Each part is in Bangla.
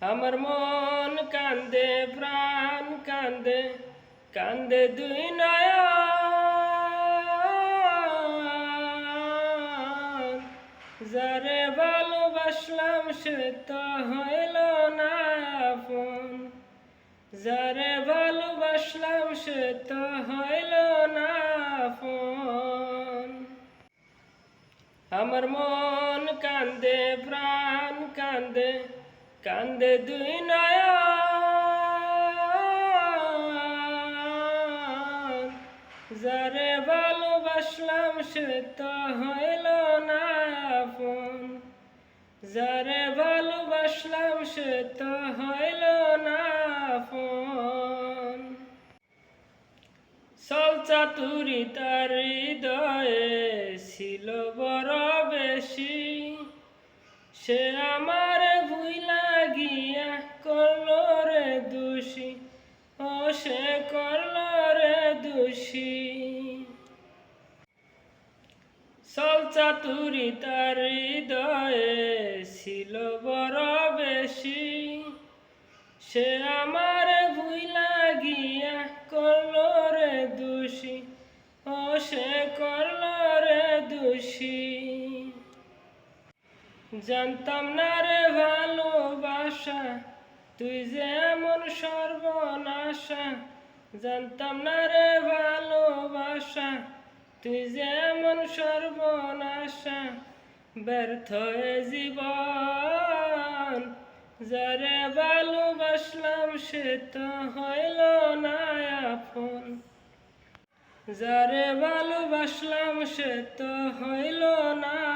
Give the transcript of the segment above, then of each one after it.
আমার মন কান্দে, প্রাণ কান্দে কান্দে দুই নয়ন। যারে ভালোবাসলাম সে তো হইল না আপন। যারে ভালোবাসলাম সে তো হইল না আপন। আমার মন কান্দে, প্রাণ কান্দে কান্দে দুই নয়ন। যারে ভালোবাসলাম সে তো হইল না আপন। যারে ভালোবাসলাম সে তো হইল না আপন। সল চাতুরি তার হৃদয়ে ছিল বড় বেশি। সে আমার সে করল রে দোষী। সল চাতুরি তার হৃদয়ে ছিল বড় বেশি। সে আমার ভুইলা গিয়া করল রে দোষী। ও, সে করল রে দোষী। জানতাম না রে ভালোবাসা তুই যে এমন সর্বনাশা, জানতাম না রে ভালোবাসা। তুই যে এমন সর্বনাশা, ব্যর্থ জীবন। যারে ভালোবাসলাম সে তো হইল না আপন। যারে ভালোবাসলাম সে তো হইল না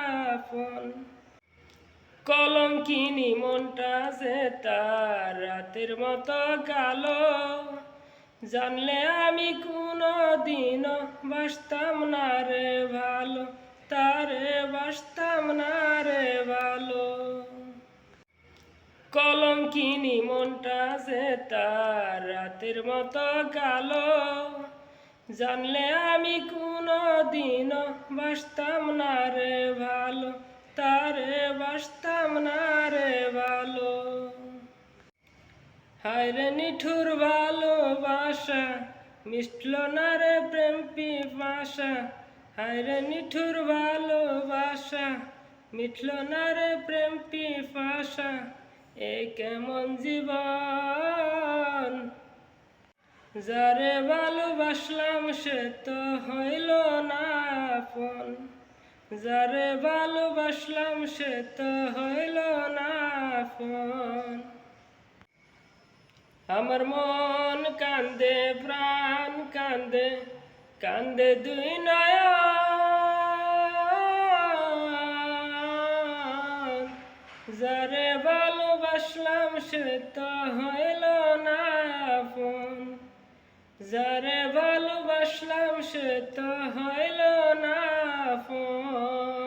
কিনি মনটা যে তার রাতের মতো কালো। জানলে আমি কোনো দিন বাসতাম না রে ভালো, তারে বাসতাম না রে ভালো। কলম কিনি মনটা যে তার রাতের মতো কালো। জানলে আমি কোনো দিন বাসতাম না রে ভালো, তারে বাসতাম না হায় রে নিঠুর ভালোবাসা, মিষ্টল না রে প্রেম পিপাসা। হায় রে নিঠুর ভালোবাসা, মিটল না রে প্রেম পিপাসা। এ কেমন জীবন? যারে ভালোবাসলাম সে তো হইল না আপন। যারে ভালোবাসলাম সে তো হইল না আপন। আমার মন কান্দে, প্রাণ কান্দে কান্দে দুই নয়ন। যারে ভালোবাসলাম সে তো হইল না আপন। যারে ভালোবাসলাম সে তো হইল না আপন।